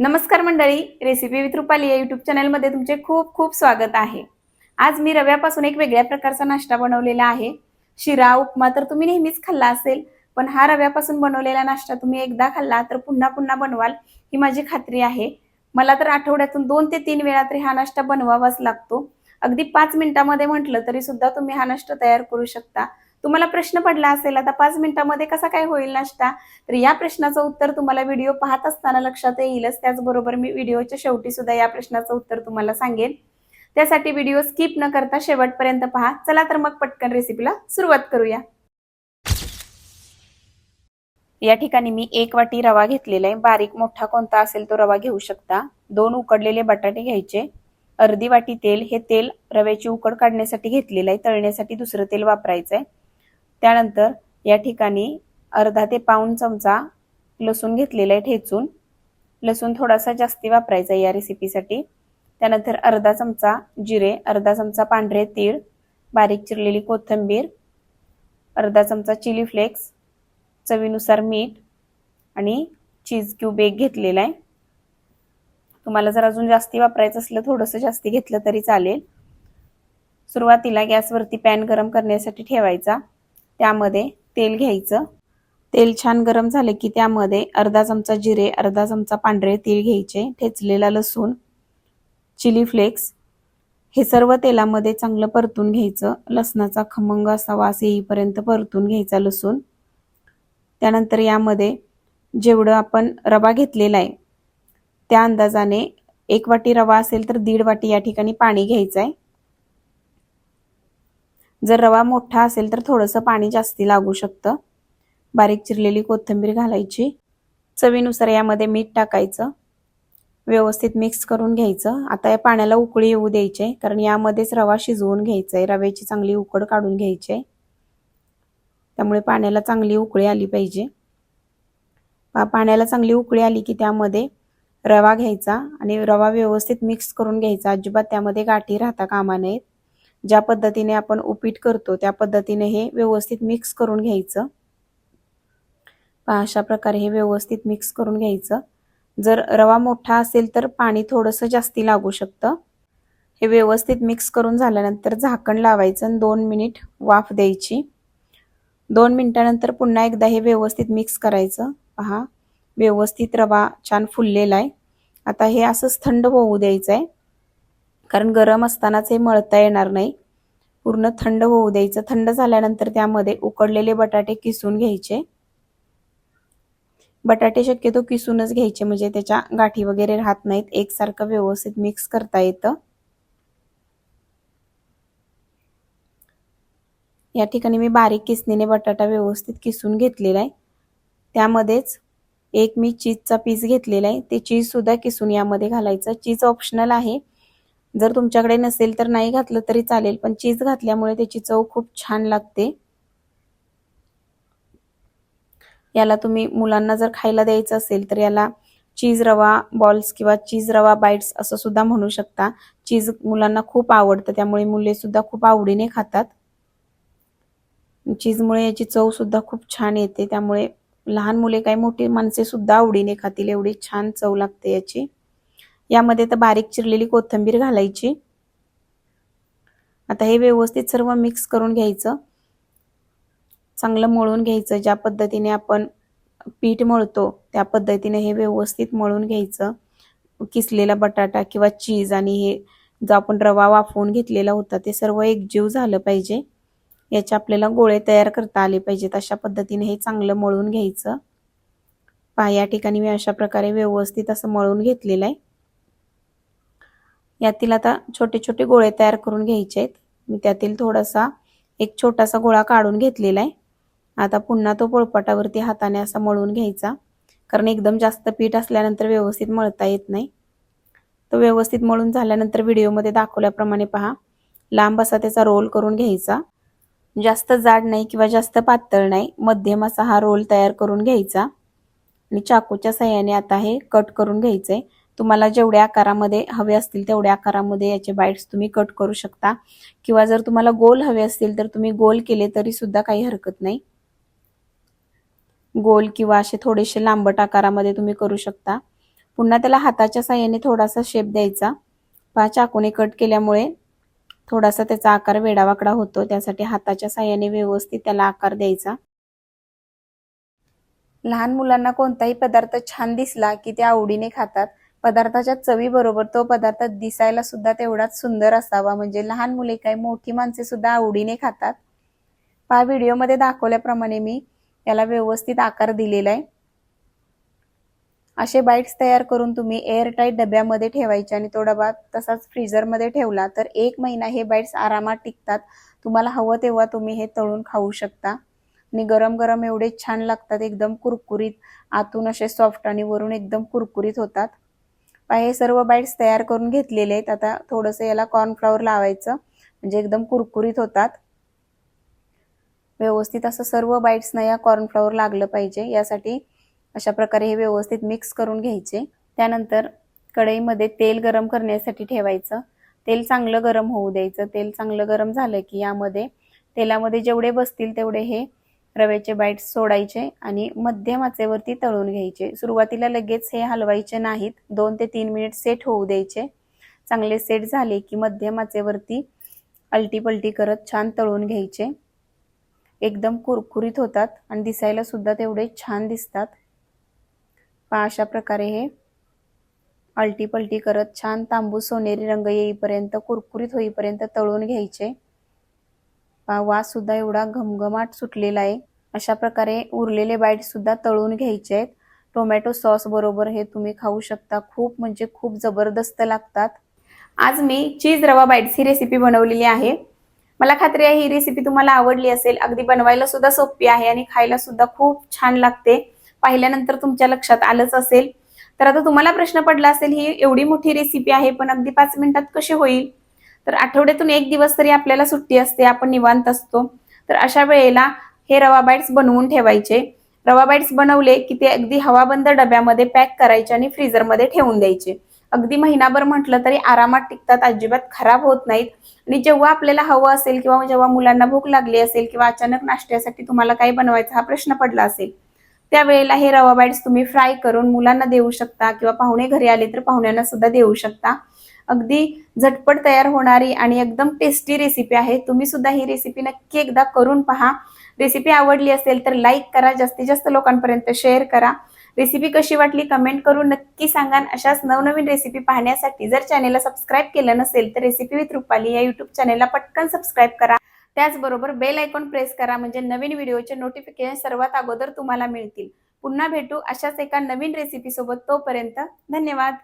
नमस्कार मंडळी recipe with Rupali या युट्यूब चॅनलमध्ये तुमचे खूप खूप स्वागत आहे. आज मी रव्यापासून एक वेगळ्या प्रकारचा नाश्ता बनवलेला आहे. शिरा उपमा तर तुम्ही नेहमीच खाल्ला असेल पण हा रव्यापासून बनवलेला नाश्ता तुम्ही एकदा खाल्ला तर पुन्हा पुन्हा बनवाल ही माझी खात्री आहे. मला तर आठवड्यातून दोन ते तीन वेळा तरी हा नाश्ता बनवावाच लागतो. अगदी पाच मिनिटामध्ये म्हटलं तरी सुद्धा तुम्ही हा नाश्ता तयार करू शकता. तुम्हाला प्रश्न पडला असेल आता पाच मिनिटामध्ये कसा काय होईल नाश्ता? तर या प्रश्नाचं उत्तर तुम्हाला व्हिडिओ पाहत असताना लक्षात येईलच. त्याचबरोबर मी व्हिडिओच्या शेवटी सुद्धा या प्रश्नाचं उत्तर तुम्हाला सांगेन. त्यासाठी व्हिडिओ स्किप न करता शेवटपर्यंत पहा. चला तर मग पटकन रेसिपीला सुरुवात करूया. या ठिकाणी मी एक वाटी रवा घेतलेला आहे. बारीक मोठा कोणता असेल तो रवा घेऊ शकता. दोन उकडलेले बटाटे घ्यायचे. अर्धी वाटी तेल. हे तेल रव्याची उकड काढण्यासाठी घेतलेलं आहे. तळण्यासाठी दुसरं तेल वापरायचं आहे त्यानंतर या ठिकाणी अर्धा ते पाऊण चमचा लसूण घेतलेला आहे ठेचून. लसूण थोडासा जास्ती वापरायचा या रेसिपीसाठी त्यानंतर अर्धा चमचा जिरे अर्धा चमचा पांढरे तीळ बारीक चिरलेली कोथिंबीर अर्धा चमचा चिली फ्लेक्स चवीनुसार मीठ आणि चीज क्यूब एक घेतलेला आहे. तुम्हाला जर अजून जास्ती वापरायचं असलं थोडंसं जास्ती घेतलं तरी चालेल. सुरुवातीला गॅसवरती पॅन गरम करण्यासाठी ठेवायचा. त्यामध्ये तेल घ्यायचं. तेल छान गरम झाले की त्यामध्ये अर्धा चमचा जिरे अर्धा चमचा पांढरे तीळ घ्यायचे ठेचलेला लसूण चिली फ्लेक्स. हे सर्व तेलामध्ये चांगलं परतून घ्यायचं. लसणाचा खमंग असा वास येईपर्यंत परतून घ्यायचा लसूण. त्यानंतर यामध्ये जेवढं आपण रवा घेतलेला आहे त्या अंदाजाने एक वाटी रवा असेल तर दीड वाटी या ठिकाणी पाणी घ्यायचं आहे जर रवा मोठा असेल तर थोडंसं पाणी जास्ती लागू शकतं. बारीक चिरलेली कोथिंबीर घालायची. चवीनुसार यामध्ये मीठ टाकायचं. व्यवस्थित मिक्स करून घ्यायचं. आता या पाण्याला उकळी येऊ द्यायची कारण यामध्येच रवा शिजवून घ्यायचा आहे. रव्याची चांगली उकड काढून घ्यायची आहे. त्यामुळे पाण्याला चांगली उकळी आली पाहिजे. पाण्याला चांगली उकळी आली की त्यामध्ये रवा घ्यायचा आणि रवा व्यवस्थित मिक्स करून घ्यायचा. अजिबात त्यामध्ये गाठी राहता कामा नयेत. ज्या पद्धतीने आपण उपीट करतो त्या पद्धतीने हे व्यवस्थित मिक्स करून घ्यायचं. अशा प्रकारे हे व्यवस्थित मिक्स करून घ्यायचं. जर रवा मोठा असेल तर पाणी थोडंसं जास्ती लागू शकतं. हे व्यवस्थित मिक्स करून झाल्यानंतर झाकण लावायचं आणि दोन मिनिट वाफ द्यायची. दोन मिनिटानंतर पुन्हा एकदा हे व्यवस्थित मिक्स करायचं. पहा व्यवस्थित रवा छान फुललेला आहे. आता हे असंच थंड होऊ द्यायचं आहे कारण गरम असतानाच हे मळता येणार नाही. पूर्ण थंड होऊ द्यायचं. थंड झाल्यानंतर त्यामध्ये उकडलेले बटाटे किसून घ्यायचे. बटाटे शक्यतो किसूनच घ्यायचे म्हणजे त्याच्या गाठी वगैरे राहत नाहीत. एकसारखं व्यवस्थित मिक्स करता येतं. या ठिकाणी मी बारीक किसणीने बटाटा व्यवस्थित किसून घेतलेला आहे. त्यामध्येच एक मी चीजचा पीस घेतलेला आहे. ते चीज सुद्धा किसून यामध्ये घालायचं. चीज ऑप्शनल आहे. जर तुमच्याकडे नसेल तर नाही घातलं तरी चालेल पण चीज घातल्यामुळे त्याची चव खूप छान लागते. याला तुम्ही मुलांना जर खायला द्यायचं असेल तर याला चीज रवा बॉल्स किंवा चीज रवा बाईट्स असं सुद्धा म्हणू शकता. चीज मुलांना खूप आवडतं त्यामुळे मुले सुद्धा खूप आवडीने खातात. चीजमुळे याची चव सुद्धा खूप छान येते त्यामुळे लहान मुले काही मोठी माणसे सुद्धा आवडीने खातील एवढी छान चव लागते याची. यामध्ये तर बारीक चिरलेली कोथिंबीर घालायची. आता हे व्यवस्थित सर्व मिक्स करून घ्यायचं. चांगलं मळून घ्यायचं. ज्या पद्धतीने आपण पीठ मळतो त्या पद्धतीने हे व्यवस्थित मळून घ्यायचं. किसलेला बटाटा किंवा चीज आणि हे जो आपण रवा वाफवून घेतलेला होता ते सर्व एकजीव झालं पाहिजे. याचे आपल्याला गोळे तयार करता आले पाहिजेत. अशा पद्धतीने हे चांगलं मळून घ्यायचं. पहा या ठिकाणी मी अशा प्रकारे व्यवस्थित असं मळून घेतलेलं आहे. यातील आता छोटे छोटे गोळे तयार करून घ्यायचे आहेत. मी त्यातील थोडासा एक छोटासा गोळा काढून घेतलेला आहे. आता पुन्हा तो पोळपाटावरती हाताने असा मळून घ्यायचा. कारण एकदम जास्त पीठ असल्यानंतर व्यवस्थित मळता येत नाही. तो व्यवस्थित मळून झाल्यानंतर व्हिडिओमध्ये दाखवल्याप्रमाणे पहा. लांब असा त्याचा रोल करून घ्यायचा. जास्त जाड नाही किंवा जास्त पातळ नाही मध्यम असा हा रोल तयार करून घ्यायचा. आणि चाकूच्या सहाय्याने आता हे कट करून घ्यायचं आहे तुम्हाला जेवढ्या आकारामध्ये हवे असतील तेवढ्या आकारामध्ये याचे बाईट्स तुम्ही कट करू शकता. किंवा जर तुम्हाला गोल हवे असतील तर तुम्ही गोल केले तरी सुद्धा काही हरकत नाही. गोल किंवा असे थोडेसे लांबट आकारामध्ये तुम्ही करू शकता. पुन्हा त्याला हाताच्या साह्याने थोडासा शेप द्यायचा. पहा चाकूने कट केल्यामुळे थोडासा त्याचा आकार वेडावाकडा होतो. त्यासाठी हाताच्या साह्याने व्यवस्थित त्याला आकार द्यायचा. लहान मुलांना कोणताही पदार्थ छान दिसला की ते आवडीने खातात. पदार्थाच्या चवीबरोबर तो पदार्थ दिसायला सुद्धा तेवढाच सुंदर असावा. म्हणजे लहान मुले काय मोठी माणसे सुद्धा आवडीने खातात. पहा व्हिडिओमध्ये दाखवल्याप्रमाणे मी याला व्यवस्थित आकार दिलेला आहे. असे बाईट्स तयार करून तुम्ही एअरटाईट डब्यामध्ये ठेवायचे आणि तो डबा तसाच फ्रीजरमध्ये ठेवला तर एक महिना हे बाईट्स आरामात टिकतात. तुम्हाला हवं तेव्हा तुम्ही हे तळून खाऊ शकता. आणि गरम गरम एवढे छान लागतात एकदम कुरकुरीत. आतून असे सॉफ्ट आणि वरून एकदम कुरकुरीत होतात. हे सर्व बाईट्स तयार करून घेतलेले आहेत. आता थोडंसं याला कॉर्नफ्लॉवर लावायचं. म्हणजे एकदम कुरकुरीत होतात. व्यवस्थित असं सर्व बाईट्सना या कॉर्नफ्लॉवर लागलं पाहिजे. यासाठी अशा प्रकारे हे व्यवस्थित मिक्स करून घ्यायचे. त्यानंतर कढईमध्ये तेल गरम करण्यासाठी ठेवायचं. तेल चांगलं गरम होऊ द्यायचं. तेल चांगलं गरम झालं की यामध्ये तेलामध्ये जेवढे बसतील तेवढे हे रव्याचे बाईट्स सोडायचे आणि मध्यम आचेवरती तळून घ्यायचे. सुरुवातीला लगेच हे हलवायचे नाहीत. दोन ते तीन मिनिट सेट होऊ द्यायचे. चांगले सेट झाले की मध्यम आचेवरती अलटी पलटी करत छान तळून घ्यायचे. एकदम कुरकुरीत होतात आणि दिसायला सुद्धा तेवढे छान दिसतात. पहा अशा प्रकारे हे अलटी पलटी करत छान तांबूस सोनेरी रंग येईपर्यंत कुरकुरीत होईपर्यंत तळून घ्यायचे. वास सुद्धा एवढा घमघमाट सुटलेला आहे. अशा प्रकारे उरलेले बाईट सुद्धा तळून घ्यायचे आहेत. टोमॅटो सॉस बरोबर हे तुम्ही खाऊ शकता. खूप म्हणजे खूप जबरदस्त लागतात. आज मी चीज रवा बाईट्स ही रेसिपी बनवलेली आहे. मला खात्री आहे ही रेसिपी तुम्हाला आवडली असेल. अगदी बनवायला सुद्धा सोपी आहे आणि खायला सुद्धा खूप छान लागते. पाहिल्यानंतर तुमच्या लक्षात आलंच असेल. तर आता तुम्हाला प्रश्न पडला असेल ही एवढी मोठी रेसिपी आहे पण अगदी पाच मिनिटात कशी होईल? तर आठवड्यातून एक दिवस तरी आपल्याला सुट्टी असते आपण निवांत असतो. तर अशा वेळेला हे रवा बाईट्स बनवून ठेवायचे. रवा बाईट्स बनवले की ते अगदी हवाबंद डब्यामध्ये पॅक करायचे आणि फ्रीजरमध्ये ठेवून द्यायचे. अगदी महिनाभर म्हटलं तरी आरामात टिकतात अजिबात खराब होत नाहीत. आणि जेव्हा आपल्याला हवं असेल किंवा जेव्हा मुलांना भूक लागली असेल किंवा अचानक नाश्त्यासाठी तुम्हाला काय बनवायचा हा प्रश्न पडला असेल त्यावेळेला हे रवा बाईट्स तुम्ही फ्राय करून मुलांना देऊ शकता किंवा पाहुणे घरी आले तर पाहुण्यांना सुद्धा देऊ शकता. अगदी झटपट तयार होणारी आणि एकदम टेस्टी रेसिपी आहे. तुम्ही सुद्धा ही रेसिपी नक्की एकदा करून पहा. रेसिपी आवडली असेल तर लाईक करा जास्तीत जास्त लोकांपर्यंत शेअर करा. रेसिपी कशी वाटली कमेंट करून नक्की सांगा. अशाच नवनवीन रेसिपी पाहण्यासाठी जर चॅनेलला सबस्क्राईब केलं नसेल तर रेसिपी विथ रुपाली या युट्यूब चॅनेलला पटकन सबस्क्राईब करा. त्याचबरोबर बेल आयकॉन प्रेस करा. म्हणजे नवीन व्हिडिओचे नोटिफिकेशन सर्वात अगोदर तुम्हाला मिळतील. पुन्हा भेटू अशाच एका नवीन रेसिपीसोबत तोपर्यंत धन्यवाद.